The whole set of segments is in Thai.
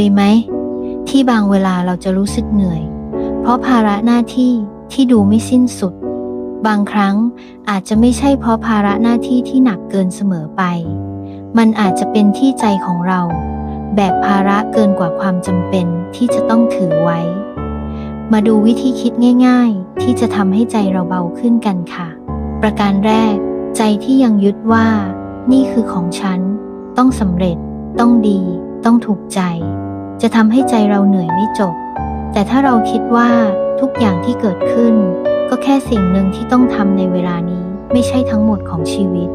ยไหม ที่บางเวลาเราจะรู้สึกเหนื่อย เพราะภาระหน้าที่ที่ดูไม่สิ้นสุด บางครั้งอาจจะไม่ใช่เพราะภาระหน้าที่ที่หนักเกินเสมอไป มันอาจจะเป็นที่ใจของเรา แบกภาระเกินกว่าความจำเป็นที่จะต้องถือไว้ มาดูวิธีคิดง่าย ๆ ที่จะทำให้ใจเราเบาขึ้นกันค่ะ ประการแรก ใจที่ยังยึดว่า นี่คือของฉัน ต้องสำเร็จ ต้องดี ต้องถูกใจ จะทำให้ใจเราเหนื่อยไม่จบ แต่ถ้าเราคิดว่าทุกอย่างที่เกิดขึ้น ก็แค่สิ่งหนึ่งที่ต้องทำในเวลานี้ไม่ใช่ทั้งหมดของชีวิต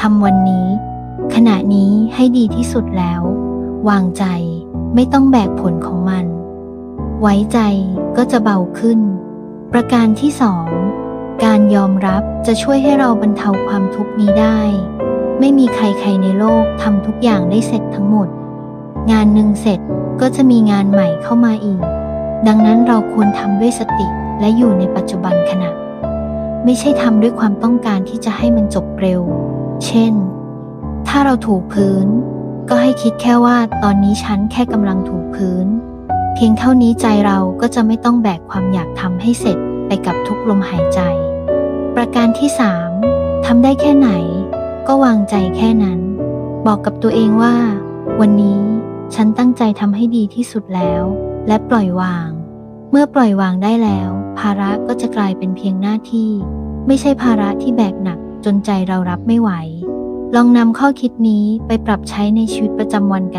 ทำวันนี้ ขณะนี้ให้ดีที่สุดแล้ว วางใจไม่ต้องแบกผลของมัน ไว้ใจก็จะเบาขึ้น ประการที่สองการยอมรับจะช่วยให้เราบรรเทาความทุกข์นี้ได้ ไม่มีใครๆในโลกทำทุกอย่างได้เสร็จทั้งหมด งานหนึ่งเสร็จก็จะมีงานใหม่เข้ามาอีก ดังนั้นเราควรทำด้วยสติและอยู่ในปัจจุบันขณะ ไม่ใช่ทำด้วยความต้องการที่จะให้มันจบเร็ว เช่น ถ้าเราถูพื้น ก็ให้คิดแค่ว่าตอนนี้ฉันแค่กำลังถูพื้น เพียงเท่านี้ใจเราก็จะไม่ต้องแบกความอยากทำให้เสร็จไปกับทุกลมหายใจ ประการที่สามทำได้แค่ไหน ก็วางใจแค่นั้น บอกกับตัวเองว่า วันนี้ ฉันตั้งใจทำให้ดีที่สุดแล้ว และปล่อยวาง เมื่อปล่อยวางได้แล้ว ภาระก็จะกลายเป็นเพียงหน้าที่ ไม่ใช่ภาระที่แบกหนักจนใจเรารับไม่ไหว ลองนำข้อคิดนี้ไปปรับใช้ในชีวิตประจำวันกัน